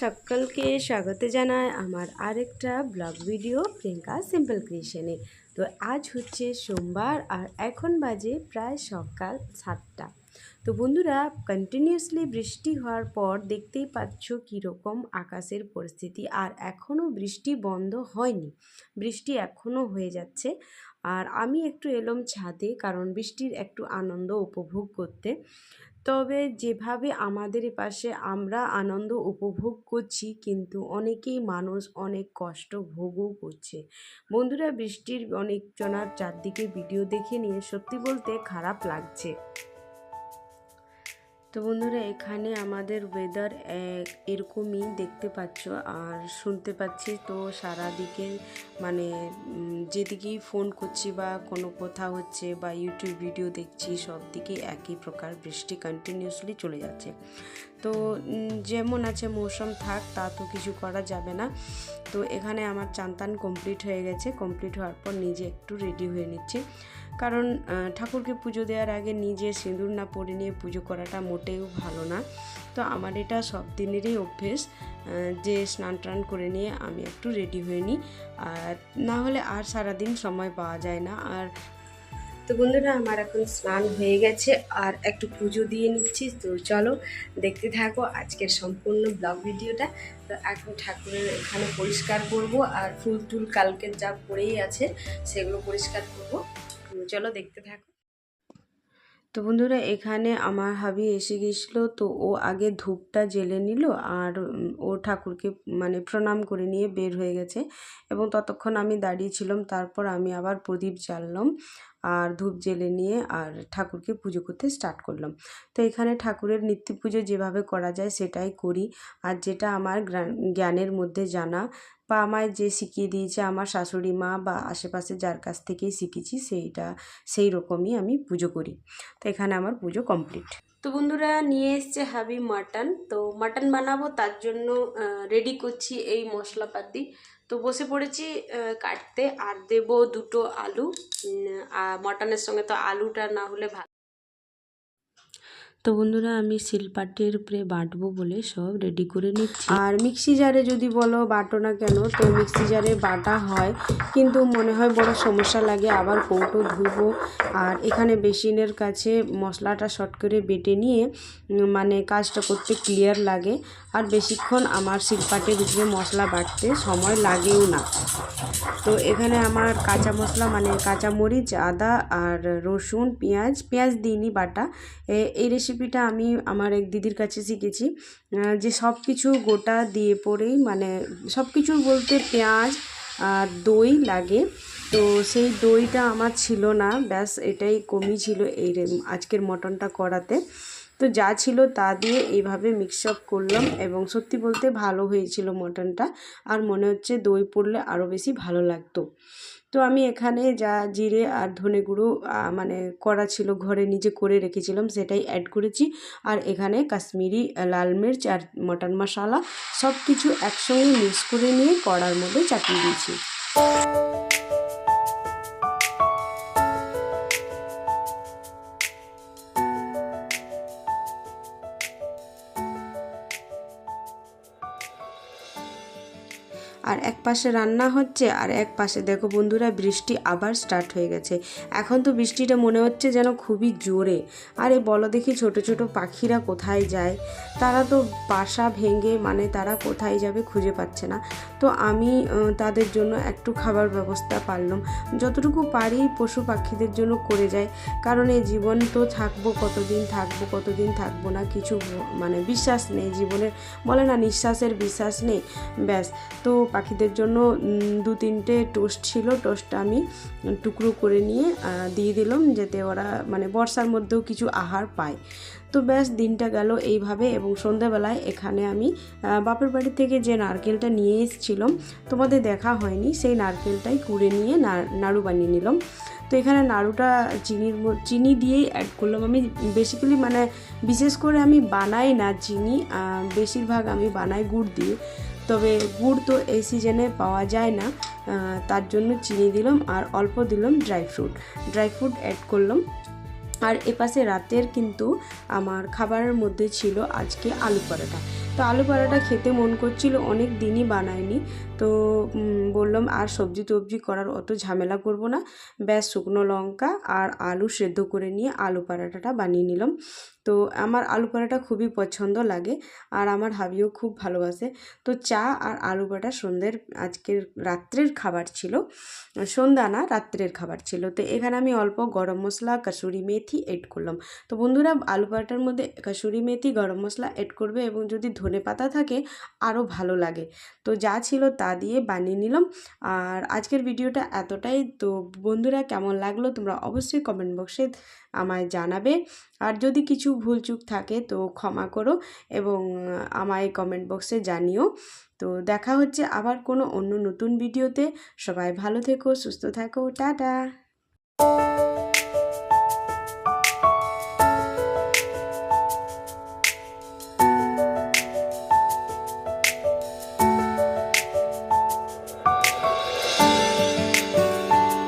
সকলকে স্বাগত জানায় আমার আরেকটা ব্লগ ভিডিও প্রিয়াঙ্কা সিম্পল ক্রিয়েশনে। তো আজ হচ্ছে সোমবার আর এখন বাজে প্রায় সকাল সাতটা। তো বন্ধুরা কন্টিনিউয়াসলি বৃষ্টি হওয়ার পর দেখতেই পাচ্ছ কীরকম আকাশের পরিস্থিতি। আর এখনও বৃষ্টি বন্ধ হয়নি। বৃষ্টি এখনও হয়ে যাচ্ছে। আর আমি একটু এলাম ছাদে, কারণ বৃষ্টির একটু আনন্দ উপভোগ করতে। তবে যেভাবে আমাদের পাশে আমরা আনন্দ উপভোগ করছি, কিন্তু অনেকেই মানুষ অনেক কষ্ট ভোগও করছে। বন্ধুরা, বৃষ্টির অনেকজনার চারদিকে ভিডিও দেখে নিয়ে সত্যি বলতে খারাপ লাগছে। তো বন্ধুরা, এখানে আমাদের ওয়েদার এরকমই দেখতে পাচ্ছ আর শুনতে পাচ্ছি তো সারা দিকে মানে যেদিকেই ফোন করছি বা কোনো কথা হচ্ছে বা ইউটিউব ভিডিও দেখছি সব দিকে একই প্রকার বৃষ্টি কন্টিনিউসলি চলে যাচ্ছে। তো যেমন আছে মৌসুম থাক, তা তো কিছু করা যাবে না। তো এখানে আমার চান্তান কমপ্লিট হয়ে গেছে। কমপ্লিট হওয়ার পর নিজে একটু রেডি হয়ে নিচ্ছি। কারণ ঠাকুরকে পুজো দেওয়ার আগে নিজে সিঁদুর না পরে নিয়ে পুজো করাটা মোটেও ভালো না। তো আমার এটা সব দিনেরই অভ্যেস যে স্নান টান করে নিয়ে আমি একটু রেডি হয়ে নিই। আর না হলে আর সারাদিন সময় পাওয়া যায় না। আর তো বন্ধুরা, আমার এখন স্নান হয়ে গেছে, আর একটু পুজো দিয়ে নিচ্ছি। তো চলো দেখতে থাকো আজকের সম্পূর্ণ ব্লগ ভিডিওটা। তো এখন ঠাকুরের এখানে পরিষ্কার করব, আর ফুল টুল কালকের যা পড়েই আছে, সেগুলো পরিষ্কার করব। চলো দেখতে থাকো। তো বন্ধুরা, এখানে আমার হাবি এসে গেছিল, তো ও আগে ধূপটা জেলে নিল আর ও ঠাকুরকে মানে প্রণাম করে নিয়ে বের হয়ে গেছে। এবং ততক্ষণ আমি দাঁড়িয়ে ছিলাম, তারপর আমি আবার প্রদীপ জ্বাললাম। আর ধূপ জেলে নিয়ে আর ঠাকুরকে পুজো করতে স্টার্ট করলাম। তো এখানে ঠাকুরের নিত্য পুজো যেভাবে করা যায় সেটাই করি। আর যেটা আমার জ্ঞানের মধ্যে জানা বা আমায় যে শিখিয়ে দিয়েছে আমার শাশুড়ি মা বা আশেপাশে যার কাছ থেকেই শিখেছি সেইটা সেই রকমই আমি পুজো করি। তো এখানে আমার পুজো কমপ্লিট তো বন্ধুরা নিয়ে এসছে হাবি মাটন। তো মাটন বানাবো, তার জন্য রেডি করছি এই মশলাপাতি তো বসে পড়েছি কাটতে, আর দেবো দুটো আলু। আর মটনের সঙ্গে তো আলুটা না হলে ভালো তো বন্ধুরা, আমি শিলপাটির উপরে বাটবো বলে সব রেডি করে নিচ্ছি। আর মিক্সি জারে যদি বলো বাটো না কেন, তো মিক্সি জারে বাটা হয়, কিন্তু মনে হয় বড় সমস্যা লাগে। আবার কৌটো ধুবো। আর এখানে বেসিনের কাছে মশলাটা শর্ট করে বেটে নিয়ে মানে কাজটা করতে ক্লিয়ার লাগে। আর বেশিক্ষণ আমার শিলপাটের উপরে মশলা বাটতে সময় লাগেও না। তো এখানে আমার কাঁচা মশলা মানে কাঁচা মরিচ আদা আর রসুন, পেঁয়াজ পেঁয়াজ দিইনি বাটা। এই রেসিপিটা আমি আমার এক দিদির কাছে শিখেছি যে সব কিছু গোটা দিয়ে পরেই মানে সব কিছু বলতে পেঁয়াজ আর দই লাগে। তো সেই দইটা আমার ছিল না, ব্যাস এটাই কমই ছিল এই আজকের মটনটা করাতে। তো যা ছিল তা দিয়ে এইভাবে মিক্স আপ করলাম এবং সত্যি বলতে ভালো হয়েছিল মটনটা। আর মনে হচ্ছে দই পড়লে আরও বেশি ভালো লাগতো। তো আমি এখানে যা জিরে আর ধনে গুঁড়ো মানে করা ছিল ঘরে নিজে করে রেখেছিলাম, সেটাই অ্যাড করেছি। আর এখানে কাশ্মীরি লাল মির্চ আর মটন মশালা সব কিছু একসঙ্গে মিক্স করে নিয়ে কড়ার মধ্যে চাপিয়ে দিয়েছি। আর এক পাশে রান্না হচ্ছে আর এক পাশে দেখো বন্ধুরা বৃষ্টি আবার স্টার্ট হয়ে গেছে। এখন তো বৃষ্টিটা মনে হচ্ছে যেন খুবই জোরে। আরে বলো দেখি ছোট ছোট পাখিরা কোথায় যায়? তারা তো বাসা ভেঙে মানে তারা কোথায় যাবে খুঁজে পাচ্ছে না। তো আমি তাদের জন্য একটু খাবার ব্যবস্থা পারলাম। যতটুকু পারি পশু পাখিদের জন্য করে যায় কারণ এই জীবন তো থাকব কতদিন থাকব কতদিন থাকব না কিছু মানে বিশ্বাস নেই। জীবনের, বলে না নিঃশ্বাসের বিশ্বাস নেই। ব্যাস, তো পাখিদের জন্য দু তিনটে টোস্ট ছিল। টোস্টটা আমি টুকরো করে নিয়ে দিয়ে দিলাম যাতে ওরা মানে বর্ষার মধ্যেও কিছু আহার পায়। তো ব্যাস, দিনটা গেল এইভাবে এবং সন্ধ্যাবেলায় এখানে আমি বাপের বাড়ি থেকে যে নারকেলটা নিয়ে এসেছিলাম, তোমাদের দেখা হয়নি। সেই নারকেলটাই কুড়ে নিয়ে নাড়ু বানিয়ে নিলাম। তো এখানে নাড়ুটা চিনির চিনি দিয়েই অ্যাড করলাম। আমি বেসিক্যালি মানে বিশেষ করে আমি বানাই না চিনি বেশিরভাগ আমি বানাই গুড় দিয়ে। তবে গুড় তো এই সিজনে পাওয়া যায় না। তার জন্য চিনি দিলাম আর অল্প দিলাম dry fruit dry fruit add করলাম। আর এপাশে রাতের কিন্তু আমার খাবারের মধ্যে ছিল আজকে আলু পরোটা। তো আলু পরাটা খেতে মন করছিল, অনেক দিনই বানায়নি। তো বললাম, আর সবজি টবজি করার অত ঝামেলা করব না। ব্যাস, শুকনো লঙ্কা আর আলু সেদ্ধ করে নিয়ে আলু পরাটাটা বানিয়ে নিলাম। তো, আমার আলু পরাটা খুবই পছন্দ লাগে আর আমার হাবিও খুব ভালোবাসে। তো, চা আর আলু পরাটা সন্ধ্যের, আজকের রাত্রের খাবার ছিল। সন্ধ্যা না, রাত্রের খাবার ছিল। তো, এখানে আমি অল্প গরম মশলা, কাসুরি মেথি এড করলাম। তো, বন্ধুরা, আলু পরাটার মধ্যে কাসুরি মেথি, গরম মশলা এড করবে এবং যদি ধনে পাতা থাকে, আরও ভালো লাগে। তো যা ছিল তা দিয়ে বানিয়ে নিলাম। আর আজকের ভিডিওটা এতটাই। তো বন্ধুরা, কেমন লাগল? তোমরা অবশ্যই কমেন্ট বক্সে আমায় জানাবে। আর যদি কিছু ভুলচুক থাকে, তো ক্ষমা করো এবং আমায় কমেন্ট বক্সে জানিও। তো দেখা হচ্ছে আবার কোনো অন্য নতুন ভিডিওতে। সবাই ভালো থেকো, সুস্থ থাকো। টাটা!